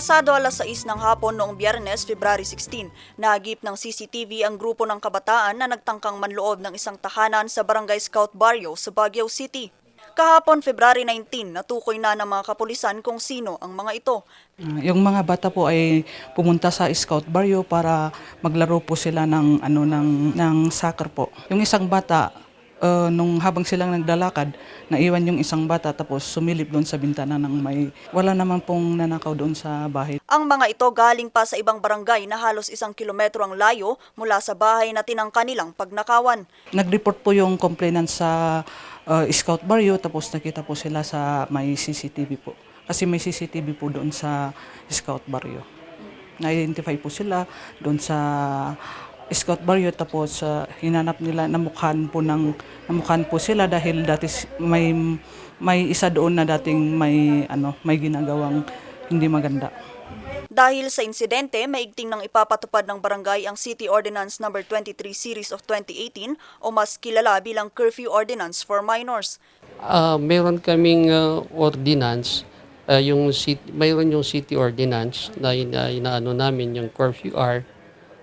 Pasado alas 6 ng hapon noong biyernes, February 16, nahagip ng CCTV ang grupo ng kabataan na nagtangkang manloob ng isang tahanan sa Barangay Scout Barrio sa Baguio City. Kahapon, February 19, natukoy na ng mga kapulisan kung sino ang mga ito. Ah, Yung mga bata po ay pumunta sa Scout Barrio para maglaro po sila ng ano ng ng soccer po. Yung isang bata uh, nung habang silang naglalakad, naiwan yung isang bata tapos sumilip doon sa bintana ng may wala naman pong nanakaw doon sa bahay. Ang mga ito galing pa sa ibang barangay na halos isang kilometro ang layo mula sa bahay na tinangka nilang pagnakawan. Nag-report po yung complainant sa uh, Scout Barrio tapos nakita po sila sa may CCTV po. Kasi may CCTV po doon sa Scout Barrio. Na-identify po sila doon sa Scout Barrio tapos uh, hinanap nila namukhan po ng namukhan po sila dahil dati may may isa doon na dating may ano may ginagawang hindi maganda. Dahil sa insidente, maigting nang ipapatupad ng barangay ang City Ordinance No. 23 Series of 2018 o mas kilala bilang Curfew Ordinance for Minors. Ah, meron kaming ah, ordinance, ah, yung city, mayroon yung city ordinance na ina, inaano namin yung curfew hour.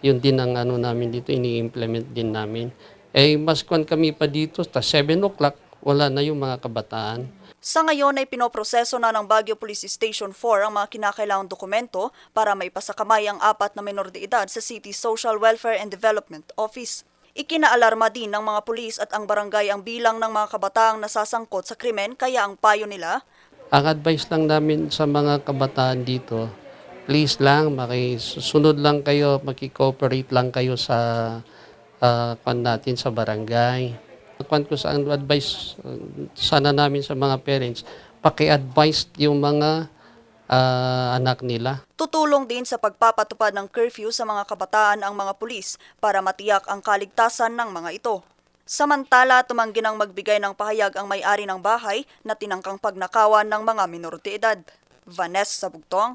Yun din ang ano namin dito, ini-implement din namin. Eh, mas kwan kami pa dito, ta 7 o'clock, wala na yung mga kabataan. Sa ngayon ay pinoproseso na ng Baguio Police Station 4 ang mga kinakailangang dokumento para maipasakamay ang apat na menor de edad sa City Social Welfare and Development Office. Ikinaalarma din ng mga pulis at ang barangay ang bilang ng mga kabataang nasasangkot sa krimen kaya ang payo nila, Ang advice lang namin sa mga kabataan dito, please lang, makisunod lang kayo, makikooperate lang kayo sa uh, kwan natin sa barangay. Kwan ko sa advice uh, sana namin sa mga parents, paki-advise yung mga ah, anak nila. tutulong din sa pagpapatupad ng curfew sa mga kabataan ang mga pulis para matiyak ang kaligtasan ng mga ito. Samantala, tumanggi ng magbigay ng pahayag ang may-ari ng bahay na tinangkang pagnakawan ng mga minor de edad. Vanessa Bugtong